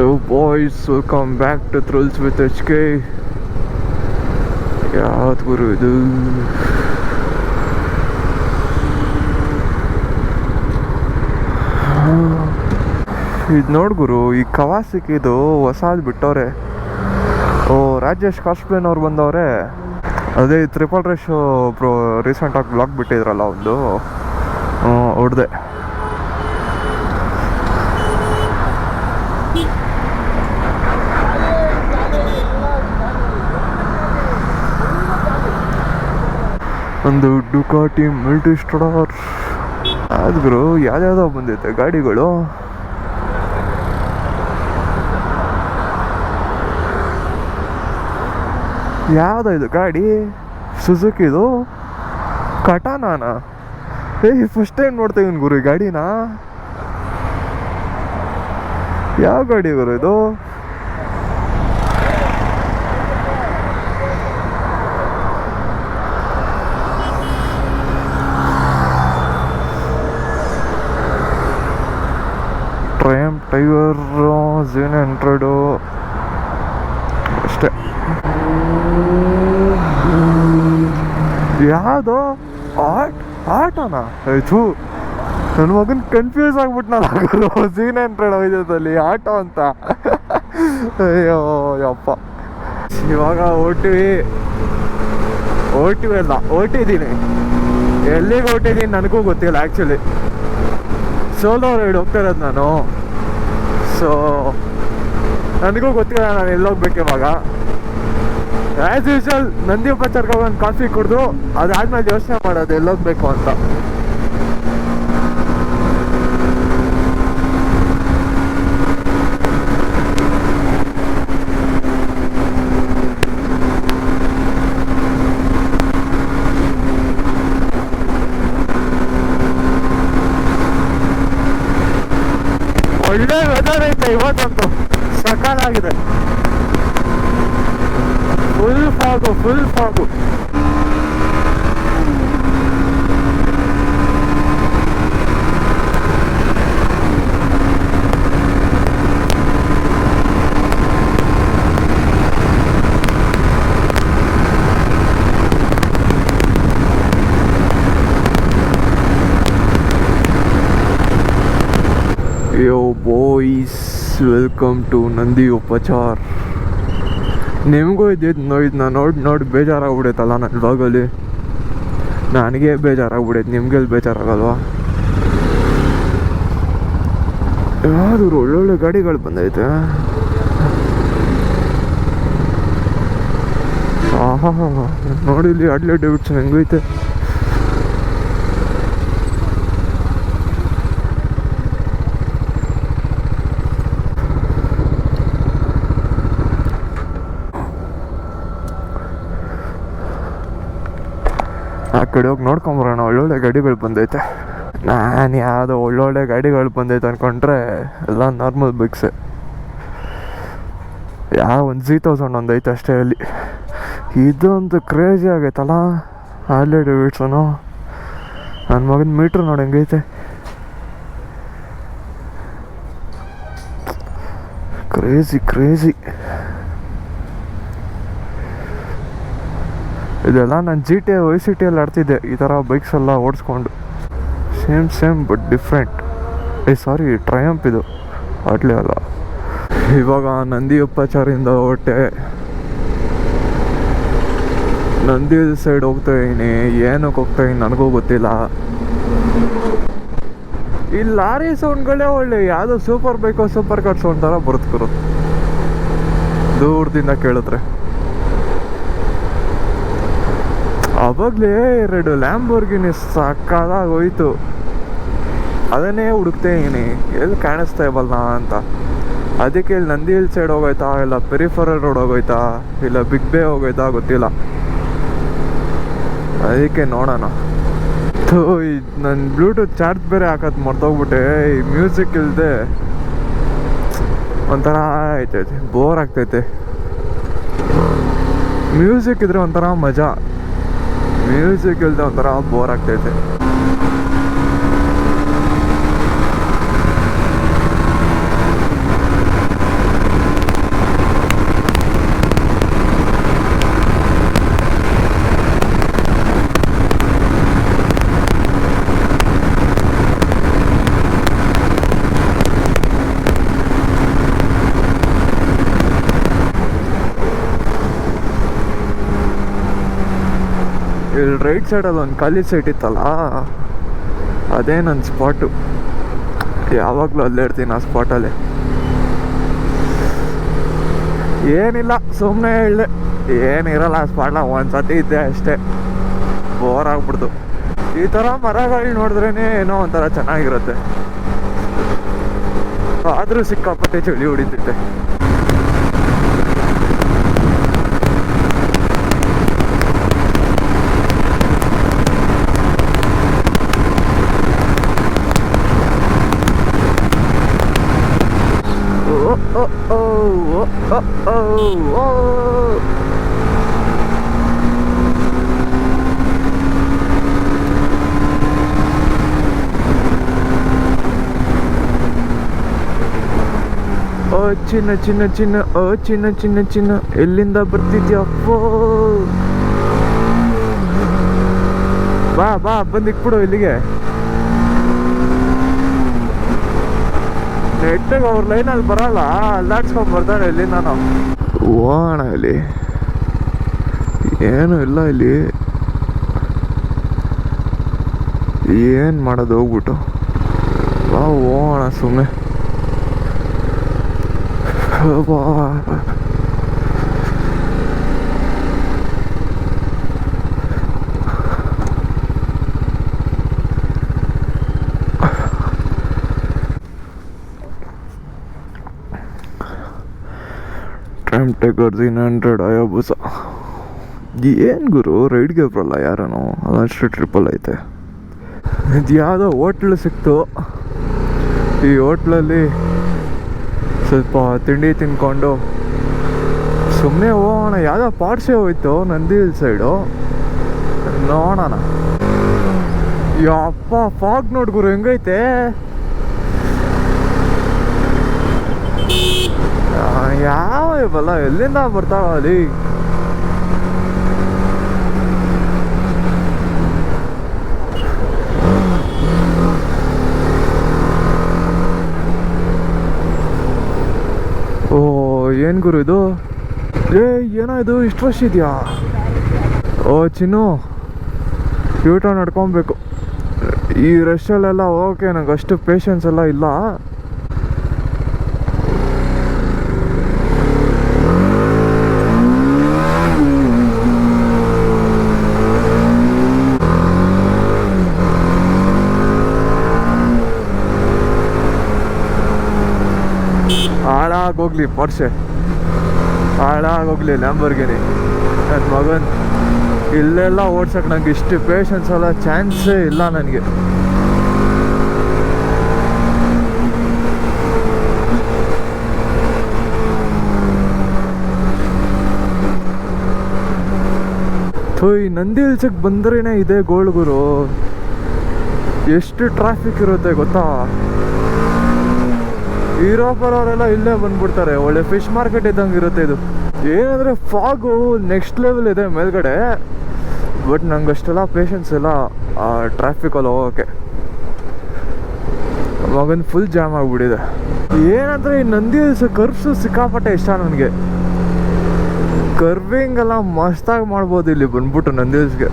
Yo boys, welcome back to Thrills with HK. ಯಾವ್ದು ಗುರು ಇದು ಇದು ನೋಡ್ ಗುರು ಈ ಕವಾಸಿಕ್ ಇದು ಹೊಸಾದ್ ಬಿಟ್ಟವ್ರೆ. ಓ ರಾಜೇಶ್ ಕಾಸ್ಪ್ಲೇನ್ ಅವ್ರು ಬಂದವ್ರೆ. ಅದೇ ತ್ರಿಪಲ್ ರೇಶ್ ಪ್ರೊ ರೀಸೆಂಟಾಗಿ ಬ್ಲಾಗ್ ಬಿಟ್ಟಿದ್ರಲ್ಲ ಒಂದು. ಹೊಡ್ದೆ. ಒಂದು ಡುಕಾಟಿ ಮಲ್ಟಿ ಸ್ಟಾರ್ ಆದ್ರೂ ಯಾವ್ಯಾವ್ದೋ ಬಂದೈತೆ ಗಾಡಿಗಳು? ಯಾವ್ದೋ ಇದು ಗಾಡಿ? ಸುಜುಕಿದು ಕಟಾನಾನ? ಏಯ್ ಫಸ್ಟ್ ಟೈಮ್ ನೋಡ್ತಾ ಗುರು ಗಾಡಿನ. ಯಾವ ಗಾಡಿ ಗುರು ಇದು? ಟೈಗರ್ ಝೀನ್ ಹಂಡ್ರೆಡು ಅಷ್ಟೇ. ಯಾವುದು? ಆಟ್ ಆಟೋನಾ ಆಯ್ತು ನನ್ನ ಮಗನ್ ಕನ್ಫ್ಯೂಸ್ ಆಗ್ಬಿಟ್ನಲ್ಲ ಝೀನ್ ಹಂಡ್ರೆಡ್ ಹೋಯ್ತಲ್ಲಿ ಆಟೋ ಅಂತ. ಅಯ್ಯೋ, ಯಪ್ಪ. ಇವಾಗ ಓಟಿವಿ ಓಟಿವಿ ಅಲ್ಲ ಓಟಿದ್ದೀನಿ ಎಲ್ಲಿಗೆ ಓಟಿದ್ದೀನಿ ನನಗೂ ಗೊತ್ತಿಲ್ಲ ಆ್ಯಕ್ಚುಲಿ ಸೋಲೋ ರೈಡ್ ಹೋಗ್ತಾ ಇರೋದು ನಾನು. ಸೊ ನನಗೂ ಗೊತ್ತಿಲ್ಲ ನಾನು ಎಲ್ಲೋಗ್ಬೇಕು ಇವಾಗ. ಆ್ಯಸ್ ಯೂಶಲ್ ನಂದಿ ಉಪಚಾರಕ್ಕೆ ಒಂದು ಕಾಫಿ ಕುಡಿದು, ಅದಾದ್ಮೇಲೆ ಯೋಚನೆ ಮಾಡೋದು ಎಲ್ಲೋಗ್ಬೇಕು ಅಂತ. ಒಳ್ಳೆ ಇವತ್ತಂತೂ ಸಕಾಲಾಗಿದೆ full fog full fog yo boys welcome to Nandi Upachar ನಿಮಗೂ ಇದ್ದಿದ್ದು ಇದು ನಾನು ನೋಡಿ ನೋಡಿ ಬೇಜಾರಾಗ್ಬಿಡೈತಲ್ಲ ನನ್ನ ಬ್ಲಾಗಲ್ಲಿ ನನಗೆ ಬೇಜಾರಾಗ್ಬಿಡೈತೆ ನಿಮ್ಗೆಲ್ಲಿ ಬೇಜಾರಾಗಲ್ವಾ? ಯಾವ್ದಾದ್ರು ಒಳ್ಳೊಳ್ಳೆ ಗಾಡಿಗಳು ಬಂದೈತೆ. ಆಹಾ ನೋಡಿ ಇಲ್ಲಿ ಅಡ್ಲೆ ಡೇವಿಡ್ಸನ್ ಹೆಂಗೈತೆ. ಕಡೆ ಹೋಗಿ ನೋಡ್ಕೊಂಬರೋಣ ಒಳ್ಳೊಳ್ಳೆ ಗಾಡಿಗಳು ಬಂದೈತೆ. ನಾನು ಯಾವುದೋ ಒಳ್ಳೊಳ್ಳೆ ಗಾಡಿಗಳು ಬಂದೈತೆ ಅಂದ್ಕೊಂಡ್ರೆ ಎಲ್ಲ ನಾರ್ಮಲ್ ಬೈಕ್ಸೆ ಯಾವ ಒಂದು ಜಿ ತೌಸಂಡ್ ಒಂದು ಐತೆ ಅಷ್ಟೇ ಅಲ್ಲಿ. ಇದೊಂದು ಕ್ರೇಜಿ ಆಗೈತಲ್ಲ ಆಲ್ರೆಡಿ ಡೇವಿಡ್ಸನು ನನ್ನ ಮಗನ ಮೀಟ್ರ್ ನೋಡಿ ಹೆಂಗೈತೆ. ಕ್ರೇಜಿ ಕ್ರೇಜಿ ಇದೆಲ್ಲ ನಾನು ಜಿ ಟಿ ವೈ ಸಿ ಟಿಯಲ್ಲಿ ಆಡ್ತಿದ್ದೆ. ಈ ಥರ ಬೈಕ್ಸ್ ಎಲ್ಲ ಓಡಿಸ್ಕೊಂಡು. ಸೇಮ್ ಸೇಮ್ ಬಟ್ ಡಿಫ್ರೆಂಟ್ ಏ ಸಾರಿ ಟ್ರಯಂಪ್ ಇದು. ಆಟ್ಲೆ ಅಲ್ಲ. ಇವಾಗ ನಂದಿ ಉಪಚಾರದಿಂದ ಹೊಟ್ಟೆ ನಂದಿ ಸೈಡ್ ಹೋಗ್ತಾ ಇದ್ದೀನಿ ಏನಕ್ಕೆ ಹೋಗ್ತಾ ಇದ್ದೀನಿ ನನಗೂ ಗೊತ್ತಿಲ್ಲ. ಈ ಲಾರಿ ಸೌಂಡ್ಗಳೇ ಒಳ್ಳೆ. ಯಾವುದೋ ಸೂಪರ್ ಬೈಕೋ ಸೂಪರ್ ಕಾರ್ ಸೌಂಡ್ ಥರ ಬರುತ್ತೆ ದೂರದಿಂದ ಕೇಳಿದ್ರೆ. ಅವಾಗಲೇ ಎರಡು ಲ್ಯಾಂಬೋರ್ಗಿನಿ ಸಾಕಾದಾಗ ಹೋಯ್ತು ಅದನ್ನೇ ಹುಡುಕ್ತೇ ಇದ್ದೀನಿ. ಎಲ್ಲಿ ಕಾಣಿಸ್ತಾ ಇವಲ್ಲ ಅಂತ. ಅದಕ್ಕೆ ಇಲ್ಲಿ ನಂದಿ ಹಿಲ್ ಸೈಡ್ ಹೋಗೋಯ್ತಾ, ಇಲ್ಲ ಪೆರಿಫರಲ್ ರೋಡ್ ಹೋಗೋಯ್ತಾ, ಇಲ್ಲ ಬಿಗ್ ಬೇ ಹೋಗೋಯ್ತಾ ಗೊತ್ತಿಲ್ಲ. ಅದಕ್ಕೆ ನೋಡೋಣ. ಥೂ ನನ್ನ ಬ್ಲೂಟೂತ್ ಚಾರ್ಜ್ ಬೇರೆ ಹಾಕೋದು ಮರ್ತೋಗ್ಬಿಟ್ಟೆ. ಈ ಮ್ಯೂಸಿಕ್ ಇಲ್ಲದೆ ಒಂಥರ ಆಯ್ತೈತೆ ಬೋರ್ ಆಗ್ತೈತೆ. ಮ್ಯೂಸಿಕ್ ಇದ್ರೆ ಒಂಥರ ಮಜಾ. ಮ್ಯೂಸಿಕ್ ಇಲ್ಲದೆ ಒಂಥರ ಬೋರ್ ಆಗ್ತೈತೆ. ಅಲ್ಲಿ ರೈಟ್ ಸೈಡಲ್ಲಿ ಒಂದು ಖಾಲಿ ಸೈಟ್ ಇತ್ತಲ್ಲ, ಅದೇ ನನ್ನ ಸ್ಪಾಟು ಯಾವಾಗಲೂ ಅಲ್ಲೇ ಇರ್ತೀನಿ ಆ ಸ್ಪಾಟಲ್ಲಿ ಏನಿಲ್ಲ ಸುಮ್ಮನೆ ಹೇಳಿದೆ ಏನಿರಲ್ಲ, ಆ ಸ್ಪಾಟ್ನ ಒಂದು ಸತಿ ಇದ್ದೆ ಅಷ್ಟೇ. ಬೋರ್ ಆಗ್ಬಿಡ್ತು. ಈ ಥರ ಮರಗಳು ನೋಡಿದ್ರೇ ಏನೋ ಒಂಥರ ಚೆನ್ನಾಗಿರುತ್ತೆ. ಆದರೂ ಸಿಕ್ಕಾಪಟ್ಟೆ ಚಳಿ ಹೊಡಿತಿತ್ತೆ Oh, oh, oh, oh, oh, oh, oh. ಓ ಚಿನ್ನ ಚಿನ್ನ ಚಿನ್ನ. ಓ ಚಿನ್ನ ಚಿನ್ನ ಚಿನ್ನ. ಎಲ್ಲಿಂದ ಬರ್ತಿದ್ಯಪ್ಪೋ ಬಾ ಬಾ ಬಂದಿಕ್ಬಿಡು ಇಲ್ಲಿಗೆ. ನೆಟ್ಟಿಗೆ ಅವ್ರ ಲೈನಲ್ಲಿ ಬರಲ್ಲ. ಅಲ್ಲಾಡ್ಸ್ಕೊಂಡ್ ಬರ್ತಾರೆ ಇಲ್ಲಿ ನಾನು. ಹೋಗೋಣ ಇಲ್ಲಿ. ಏನು ಇಲ್ಲ ಇಲ್ಲಿ. ಏನು ಮಾಡೋದು ಹೋಗ್ಬಿಟ್ಟು. ಹೋಗೋಣ ಸುಮ್ಮನೆ ಟ್ರೈಮ್ ಟೇಕರ್ಸ್ ಇನ್ ಹಂಡ್ರೆಡ್ ಅಯೋಬುಸ ಏನು ಗುರು ರೈಡ್ಗೆ ಬರಲ್ಲ ಯಾರನು ಅದಷ್ಟು ಟ್ರಿಪಲ್ ಐತೆ. ಇದು ಯಾವುದೋ ಹೋಟ್ಲು ಸಿಕ್ತು. ಈ ಹೋಟ್ಲಲ್ಲಿ ಸ್ವಲ್ಪ ತಿಂಡಿ ತಿನ್ಕೊಂಡು ಸುಮ್ಮನೆ ಹೋಗೋಣ. ಯಾವುದೋ ಪಾರ್ಸೆ ಹೋಯ್ತು, ನಂದಿ ಹಿಲ್ ಸೈಡು ನೋಡೋಣ. ಯಪ್ಪ ಫಾಗ್ ನೋಡ್ಗುರು ಹೆಂಗೈತೆ? ಯಾವ ಎಲ್ಲಿಂದ ಬರ್ತಾವ ಅಲ್ಲಿ? ಓ, ಏನ್ ಗುರು ಇದು? ಏ, ಏನೋ ಇದು, ಇಷ್ಟು ವರ್ಷ ಇದೆಯಾ? ಓ, ಚಿನ್ನು ಯೂಟ ನಡ್ಕೊಬೇಕು ಈ ರಶಲ್ಲೆಲ್ಲ ಓಕೆ ನಂಗೆ ಅಷ್ಟು ಪೇಷನ್ಸ್ ಎಲ್ಲ ಇಲ್ಲ. ಹಾಳಾಗೋಗ್ಲಿ ಪರ್ಸೆ ಹಾಳಾಗೋಗ್ಲಿ ಲ್ಯಾಂಬರ್ಗಿನಿ ನನ್ನ ಮಗನ್, ಇಲ್ಲೆಲ್ಲ ಓಡ್ಸೋಕೆ ನಂಗೆ ಇಷ್ಟು ಪೇಷನ್ಸ್ ಎಲ್ಲ ಚಾನ್ಸೇ ಇಲ್ಲ ನನಗೆ. ಈ ನಂದಿ ಹಿಲ್ಸಕ್ಕೆ ಬಂದ್ರೇನೆ ಇದೆ ಗೋಳ್ಗುರು ಎಷ್ಟು ಟ್ರಾಫಿಕ್ ಇರುತ್ತೆ ಗೊತ್ತಾ? ಇರೋ ಬರೋರೆಲ್ಲ ಇಲ್ಲೇ ಬಂದ್ಬಿಡ್ತಾರೆ. ಒಳ್ಳೆ ಫಿಶ್ ಮಾರ್ಕೆಟ್ ಇದ್ದಂಗೆ ಇರುತ್ತೆ ಇದು. ಏನಂದ್ರೆ ಫಾಗು ನೆಕ್ಸ್ಟ್ ಲೆವೆಲ್ ಇದೆ ಮೇಲ್ಗಡೆ. ಬಟ್ ನಂಗೆ ಅಷ್ಟೆಲ್ಲ ಪೇಷನ್ಸ್ ಇಲ್ಲ ಆ ಟ್ರಾಫಿಕಲ್ಲಿ ಹೋಗೋಕ್ಕೆ ಮಗನ್ ಫುಲ್ ಜಾಮ್ ಆಗಿಬಿಟ್ಟಿದೆ. ಏನಂದ್ರೆ ಈ ನಂದಿ ಕರ್ವ್ಸು ಸಿಕ್ಕಾಪಟ್ಟೆ ಇಷ್ಟ ನನಗೆ. ಕರ್ವಿಂಗ್ ಎಲ್ಲ ಮಸ್ತಾಗಿ ಮಾಡ್ಬೋದು ಇಲ್ಲಿ ಬಂದ್ಬಿಟ್ಟು ನಂದಿ ಹಿಲ್ಸ್ಗೆ.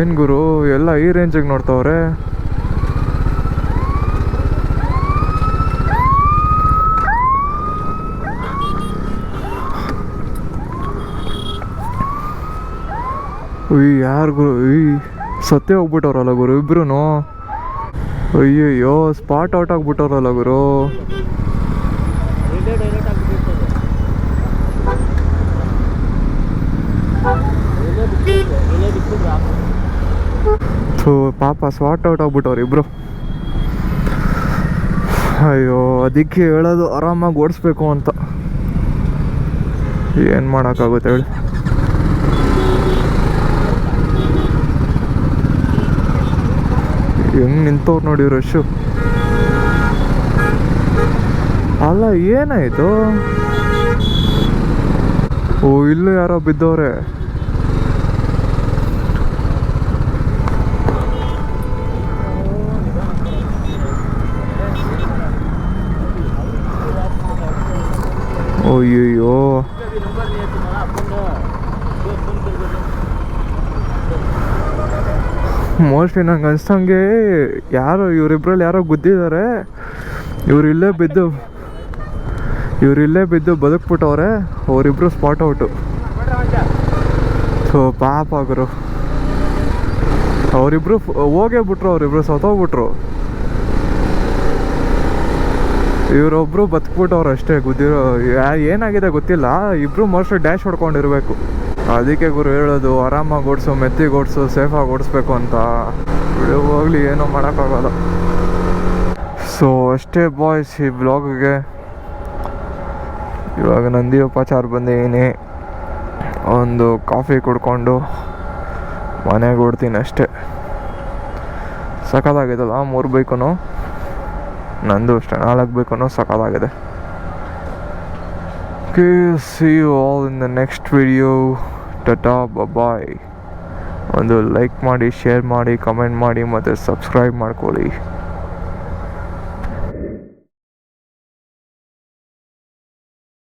ಏನ್ ಗುರು, ಎಲ್ಲ ಈ ರೇಂಜಿಗೆ ನೋಡ್ತಾವ್ರೆ? ಯಾರು ಗುರು, ಈ ಸತ್ಯ ಹೋಗ್ಬಿಟ್ಟವ್ರಲ್ಲ ಗುರು ಇಬ್ರು ಅಯ್ಯಯ್ಯೋ ಸ್ಪಾಟ್ ಔಟ್ ಆಗ್ಬಿಟ್ಟವ್ರಲ್ಲ ಗುರು. ಸೊ ಪಾಪ ಸ್ವಾಟ್ ಔಟ್ ಆಗ್ಬಿಟ್ಟವ್ರು ಇಬ್ಬರು ಅಯ್ಯೋ, ಅದಕ್ಕೆ ಹೇಳೋದು ಆರಾಮಾಗಿ ಓಡಿಸ್ಬೇಕು ಅಂತ. ಏನು ಮಾಡೋಕ್ಕಾಗುತ್ತೆ ಹೇಳಿ. ಹೆಂಗ್ ನಿಂತವ್ರು ನೋಡಿ ರಶ್ಶು ಅಲ್ಲ, ಏನಾಯ್ತು? ಓ, ಇಲ್ಲೂ ಯಾರೋ ಬಿದ್ದವ್ರೆ. ಅಯ್ಯಯ್ಯೋ. ಮೋಸ್ಟ್ಲಿ ನಂಗೆ ಅನ್ಸಂಗೆ ಯಾರೋ ಇವರಿಬ್ರಲ್ಲಿ ಯಾರೋ ಗುದ್ದಿದ್ದಾರೆ ಇವ್ರು ಇಲ್ಲೇ ಬಿದ್ದು, ಇವ್ರು ಇಲ್ಲೇ ಬಿದ್ದು ಬದುಕ್ಬಿಟ್ಟವ್ರೆ. ಅವರಿಬ್ರು ಸ್ಪಾಟ್ ಔಟು ಸೊ ಪಾಪ ಗುರು. ಅವರಿಬ್ರು ಹೋಗೇ ಬಿಟ್ರು, ಅವರಿಬ್ರು ಸತ್ತೋಗ್ಬಿಟ್ರು. ಇವರೊಬ್ರು ಬದುಕ್ಬಿಟ್ಟವ್ರು ಅಷ್ಟೇ, ಗುದ್ದಿರೋ ಏನಾಗಿದೆ ಗೊತ್ತಿಲ್ಲ, ಇಬ್ರು ಮೋಸ್ಟ್ ಡ್ಯಾಶ್ ಹೊಡ್ಕೊಂಡಿರ್ಬೇಕು. ಅದಕ್ಕೆ ಗುರು ಹೇಳೋದು, ಆರಾಮಾಗಿ ಓಡಿಸು, ಮೆತ್ತಿಗೆ ಓಡಿಸು ಸೇಫಾಗಿ ಓಡಿಸ್ಬೇಕು ಅಂತ. ಹೋಗ್ಲಿ, ಏನೂ ಮಾಡೋಕ್ಕಾಗಲ್ಲ. ಸೊ ಅಷ್ಟೇ ಬಾಯ್ಸ್ ಈ ಬ್ಲಾಗ್ಗೆ ಇವಾಗ ನಂದಿ ಉಪಚಾರ ಬಂದಿದ್ದೀನಿ. ಒಂದು ಕಾಫಿ ಕುಡ್ಕೊಂಡು, ಮನೆಗೆ ಓಡ್ತೀನಿ ಅಷ್ಟೇ. ಸಖತ್ತಾಗಿದಲ್ಲ ಮೂರು ಬೈಕು ನಂದು ಅಷ್ಟೇ. ನಾಲ್ಕು ಅನ್ನೋ ಸಕಾಲಾಗಿದೆ. Okay see you all in the next video tata bye ಒಂದು ಲೈಕ್ ಮಾಡಿ ಶೇರ್ ಮಾಡಿ ಕಮೆಂಟ್ ಮಾಡಿ, ಮತ್ತು ಸಬ್ಸ್ಕ್ರೈಬ್ ಮಾಡ್ಕೊಳ್ಳಿ.